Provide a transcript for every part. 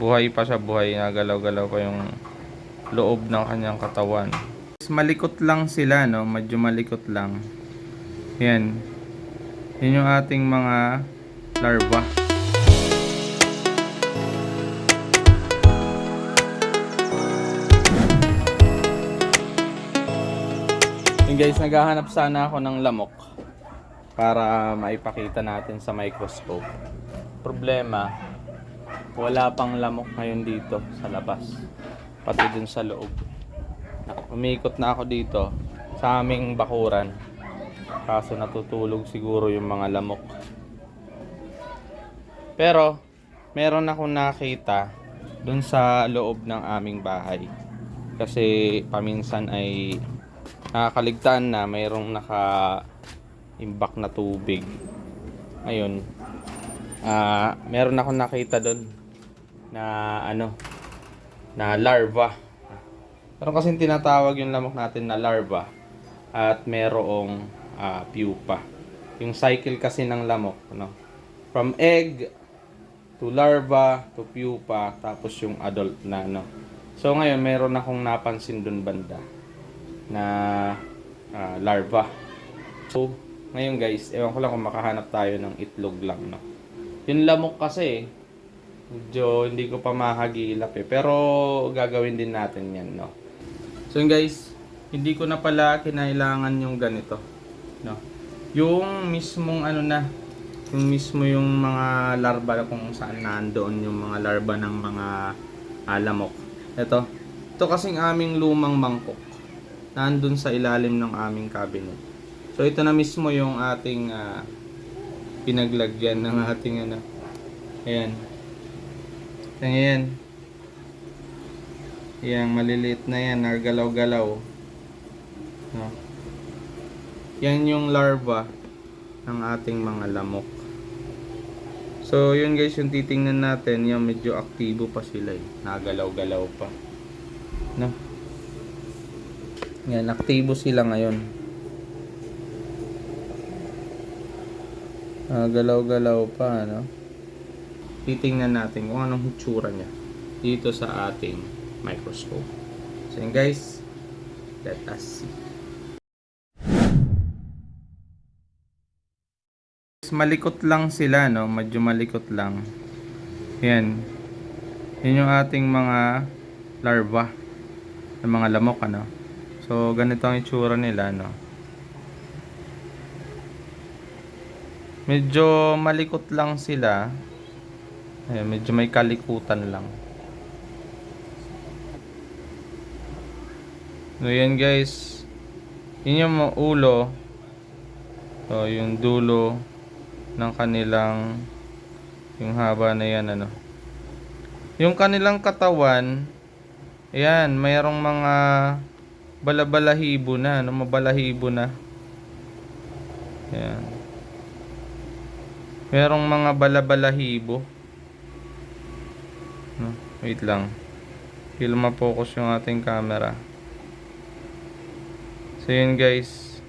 Buhay pa siya, buhay. Nagalaw-galaw pa yung loob ng kanyang katawan. Malikot lang sila, no? Medyo malikot lang. Yan. Yan yung ating mga larva. Yung guys, naghahanap sana ako ng lamok para maipakita natin sa microscope. Problema, wala pang lamok ngayon dito sa labas. Pati dun sa loob. Umikot na ako dito sa aming bakuran. Kaso natutulog siguro yung mga lamok. Pero, meron akong nakita dun sa loob ng aming bahay. Kasi paminsan ay nakakaligtaan na mayroong naka imbak na tubig. Ayun. Ah, meron akong nakita doon na ano na larva. Meron kasing tinatawag yung lamok natin na larva at merong ah, pupa. Yung cycle kasi ng lamok, no? From egg to larva to pupa tapos yung adult na no. So ngayon meron akong napansin doon banda na ah, larva. So, ngayon guys, ewan ko lang kung makahanap tayo ng itlog lang, no? Yung lamok kasi, medyo hindi ko pa mahagilap eh. Pero, gagawin din natin yan, no? So guys, hindi ko na pala kinailangan yung ganito, no? Yung mismong ano na, yung mismo yung mga larva kung saan nandoon yung mga larva ng mga alamok. Ito, ito kasing aming lumang mangkok nandun sa ilalim ng aming cabinet. So ito na mismo yung ating ah, pinaglagyan ng ating ano. Ayan. Ayan. Ayan, maliliit na yan, nagalaw-galaw. No. Yan yung larva ng ating mga lamok. So, yun guys, yung titingnan natin, yung medyo aktibo pa sila eh. Nagalaw-galaw pa. No? Yan, aktibo sila ngayon. Ah, galaw-galaw pa, ano? Titingnan natin kung anong hitsura niya dito sa ating microscope. So guys, let us see. Malikot lang sila, no? Medyo malikot lang. Yan. Yan yung ating mga larva ng mga lamok, ano? So, ganito ang itsura nila, no? Medyo malikot lang sila. Ayan, medyo may kalikutan lang. So, yan guys. Yun yung ulo. So, yung dulo ng kanilang yung haba na yan, ano. Yung kanilang katawan, ayan, mayroong mga balabalahibo na, no? Mabalahibo na. Ayan. Merong mga balabalahibo. No? Wait lang. Hindi ma-focus yung ating camera. So yun guys.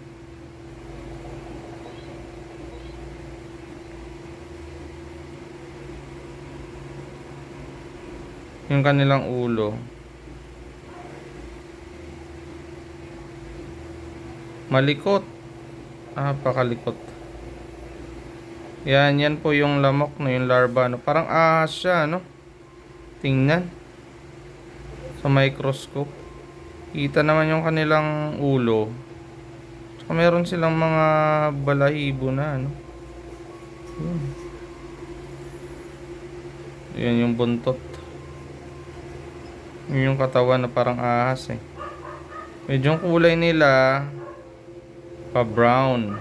Yung kanilang ulo. Malikot. Ah, pakalikot. Yan, yan po yung lamok no, yung larva. No? Parang ahas siya, no? Tingnan. Sa microscope. Kita naman yung kanilang ulo. Saka meron silang mga balahibo na, ano? Yan. Yan yung buntot. Yun yung katawan na parang ahas eh. Medyo kulay nila pa brown.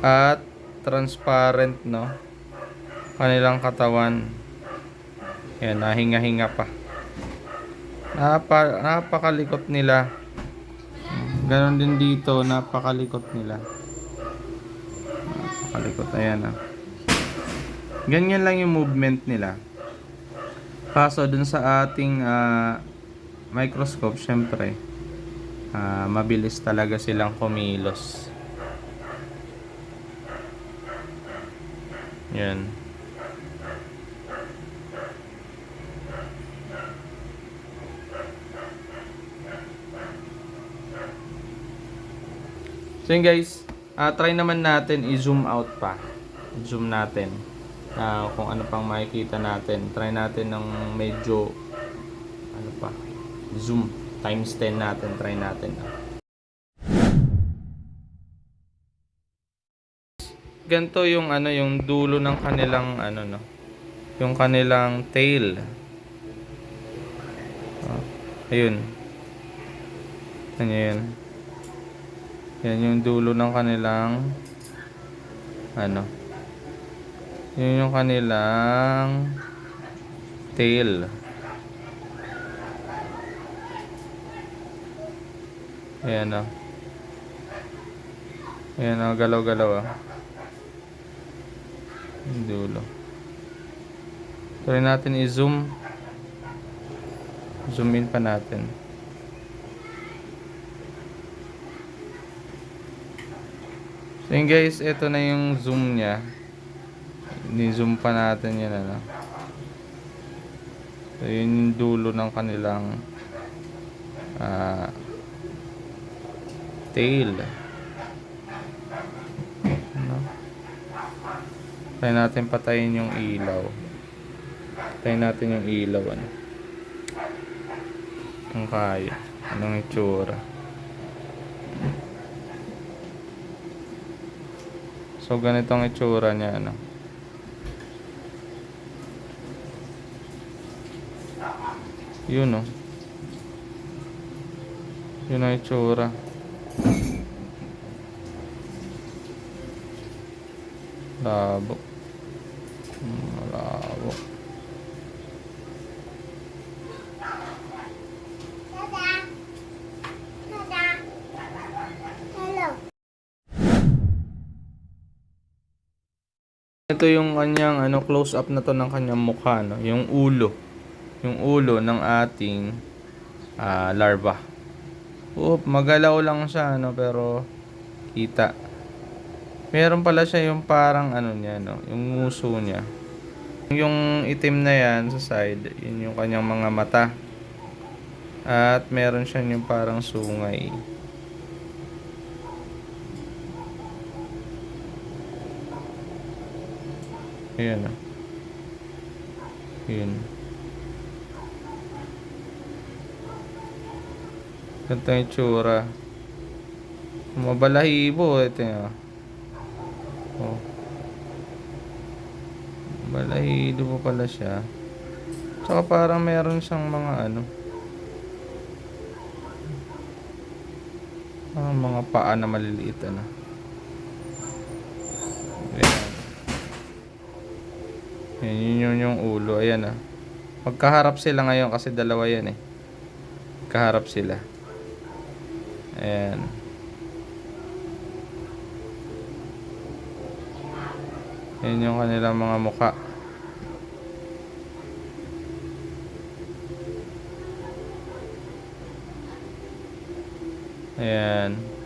At transparent no. Kanilang katawan. Yan, nahinga-hinga pa. Napa, napakalikot nila. Ganon din dito, napakalikot nila. Napakalikot, ayan ah. Ganyan lang yung movement nila. Kaso dun sa ating ah, microscope, syempre, ah, mabilis talaga silang kumilos. Yan. So yun guys, ah, try naman natin i-zoom out pa. Zoom natin. Ah, kung ano pang makikita natin. Try natin ng medyo ano pa, zoom times 10 natin. Try natin. Ganto yung ano yung dulo ng kanilang ano no. Yung kanilang tail. Ah, ayun. Nyo yun. Yan yung dulo ng kanilang ano. Yun yung kanilang tail. Ayan o. Ayan o, galaw-galaw ah. Yung dulo. Try natin i-zoom. Zoom in pa natin. So yun guys, ito na yung zoom niya. Ni-zoom pa natin yan ano. So yun yung dulo ng kanilang ah tail. Ano? Try natin patayin yung ilaw. Patayin natin yung ilaw ano. Kung kaya. Anong itsura. So ganito ang itsura niya ano. Yun oh. Yun ang itsura. Labo. Hmm, Labo. Dada. Dada. Hello. Ito yung kanyang ano close up na to ng kanyang mukha no, yung ulo. Yung ulo ng ating ah, larva. Oop, magalaw lang siya ano pero kita. Meron pala siya yung parang ano niya no, yung nguso niya. Yung itim na yan sa side, yun yung kanyang mga mata. At meron siya yung parang sungay. Ayan ah. Yun. Ganito yung itsura. Mabalahibo. Ito yun ah. Oh. Balahibo pa pala siya. Tsaka parang meron siyang mga ano. Parang mga paa na maliliit ano. Ayan. Yan, yun yun yung ulo. Ayan ah. Magkaharap sila ngayon kasi dalawa yan eh. Kaharap sila. Ayan. Yan yung kanilang mga muka. Ayan. Oh.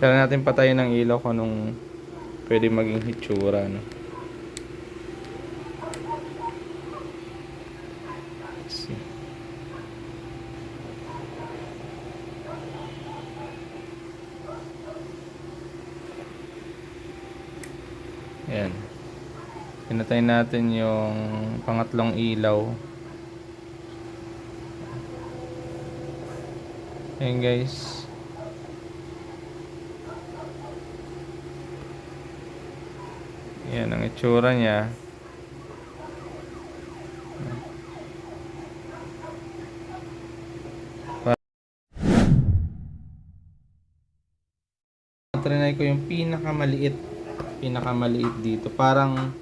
Kaya natin patayin ng ilaw kung anong pwede maging hitsura. No? Ayan. Pinatay natin yung pangatlong ilaw. Ayan guys. Yan ang itsura niya. Trinay ko yung pinakamaliit. Pinakamaliit dito. Parang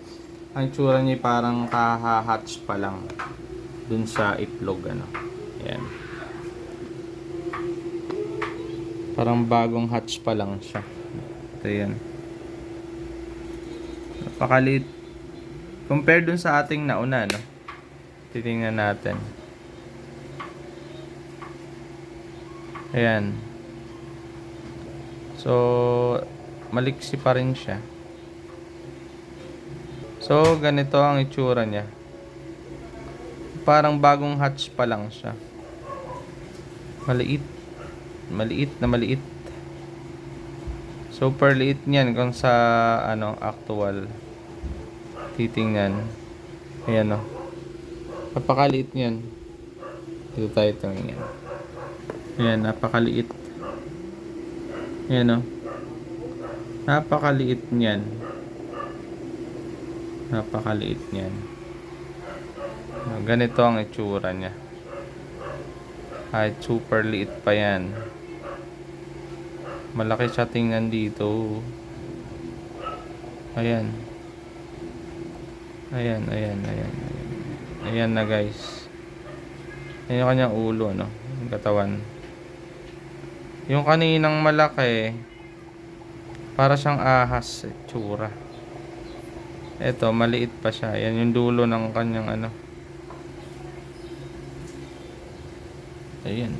ang itsura niya parang kaha-hatch pa lang dun sa itlog ano. Yan. Parang bagong hatch pa lang siya. Ito yan. Napakaliit. Compare dun sa ating nauna, no? Titingnan natin. Ayan. So, maliksi pa rin siya. So, ganito ang itsura niya. parang bagong hatch pa lang siya. Maliit. Maliit na maliit. Super liit niyan kung sa ano actual titingnan. Ayan o. Napakaliit niyan. Dito tayo tingnan. Ayan, napakaliit. Ayan o. Napakaliit niyan. Napakaliit niyan. Ah, Ganito ang itsura niya. Kahit super liit pa yan. Malaki siya tingnan dito. Ayan. Ayan, ayan, ayan. Ayan, ayan na guys. Ayan yung kanyang ulo, no? Yung katawan. Yung kaninang malaki, para siyang ahas, itsura. Eto, maliit pa siya. Yan yung dulo ng kanyang ano. Ayan.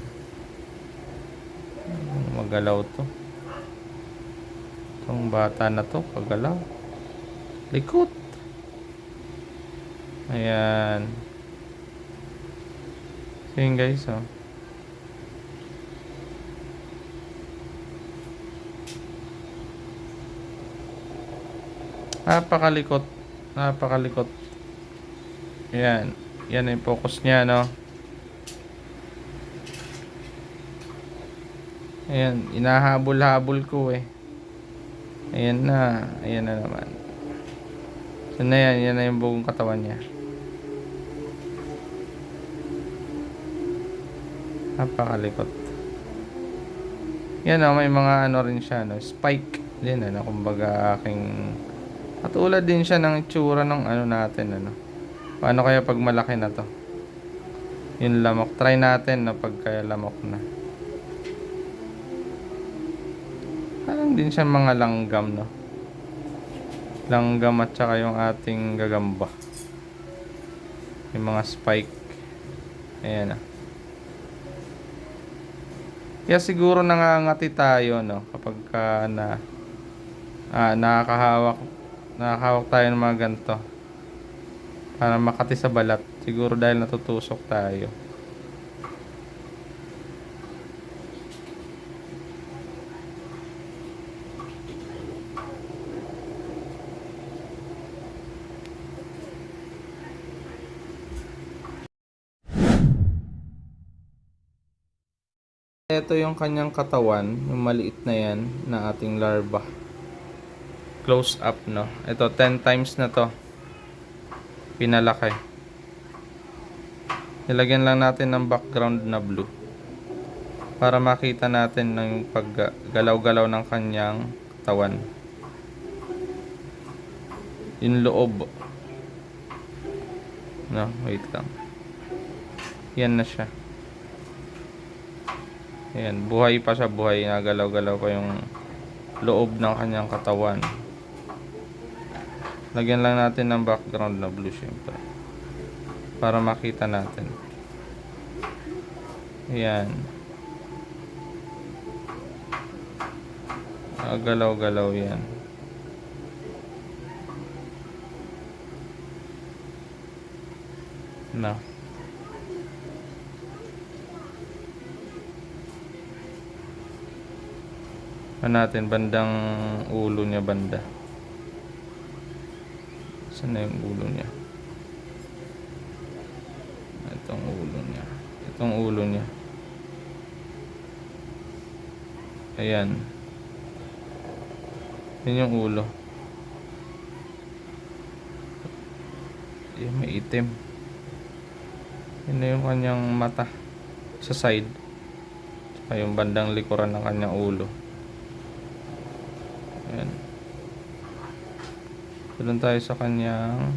Magalaw to. Itong bata na to, pagalaw. Likot. Ayan. So yun guys, oh. Napakalikot. Napakalikot. Ayan. Yan yung focus niya, no? Ayan, inahabol-habol ko eh. Ayan na, ayan na naman. So na yan, yan na yung buong katawan niya. Napakalikot. Yan o, may mga ano rin siya, no? Spike din, ano, kumbaga aking... Katulad din siya ng itsura ng ano natin, ano. Paano kaya pag malaki na to? Yung lamok. Try natin na pagka lamok na. Parang din siya mga langgam, no? Langgam at saka yung ating gagamba. Yung mga spike. Ayan, ah. Kaya siguro nangangati tayo, no? Kapag ka na ah, nakakahawak nakakahawak tayo ng mga ganito. Para makati sa balat. Siguro dahil natutusok tayo. Ito yung kanyang katawan, yung maliit na yan na ating larva. Close up, no? Ito, 10 times na to. Pinalaki. Nilagyan lang natin ng background na blue. Para makita natin ng paggalaw-galaw ng kanyang katawan. Yung loob. No, wait lang. Yan na siya. Ayan, buhay pa siya, buhay. Nagalaw-galaw pa yung loob ng kanyang katawan. Lagyan lang natin ng background na blue, syempre. Para makita natin. Ayan. Galaw-galaw yan. Na. Ano natin, bandang ulo niya banda. Saan na yung ulo niya? Itong ulo niya. Itong ulo niya. Ayan. Yan yung ulo. Yan, may itim. Yan na yung kanyang mata. Sa side. Tsaka yung bandang likuran ng kanyang ulo. Ayan. Doon tayo sa kanyang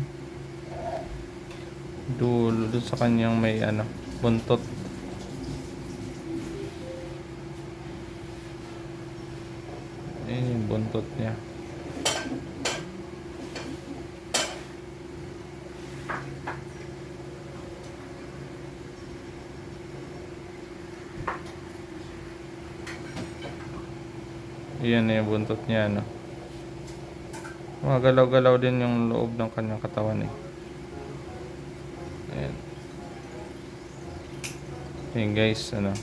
dulo. Doon sa kanyang may ano, buntot. Ayan yung buntot niya. Ayan na yung buntot niya, no? Mga galaw-galaw din yung loob ng kanyang katawan, eh. Ayan. Ayun guys, ano.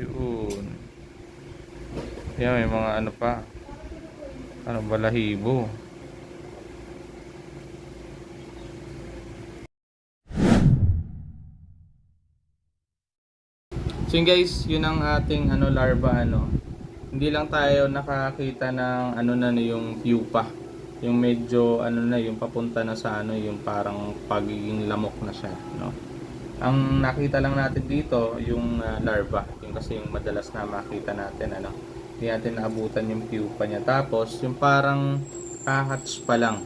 Yun. Yan, may mga ano pa. Ano, balahibo. So yun guys, yun ang ating ano larva ano. Hindi lang tayo nakakita ng ano na yung pupa. Yung medyo ano na yung papunta na sa ano yung parang pagiging lamok na siya, no. Ang nakita lang natin dito yung ah, larva, yung kasi yung madalas na makita natin ano. Hindi natin naabutan yung pupa niya. Tapos yung parang kahatch pa lang,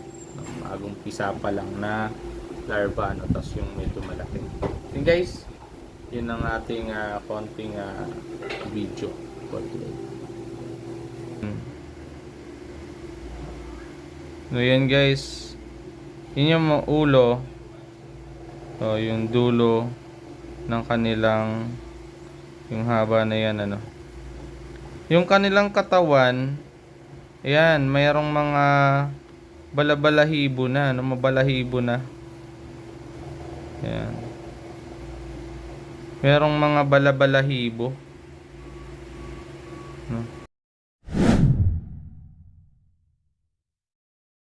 no, pisa pa lang na larva no, tapos yung medyo malaki. Yun guys, yun ang ating ah, konting ah, video for today. Hmm. So yan guys, yun yung ulo, so yung dulo ng kanilang, yung haba na yan ano. Yung kanilang katawan, ayan, mayroong mga balabalahibo na, ano, mabalahibo na. Ayan. Merong mga balabalahibo.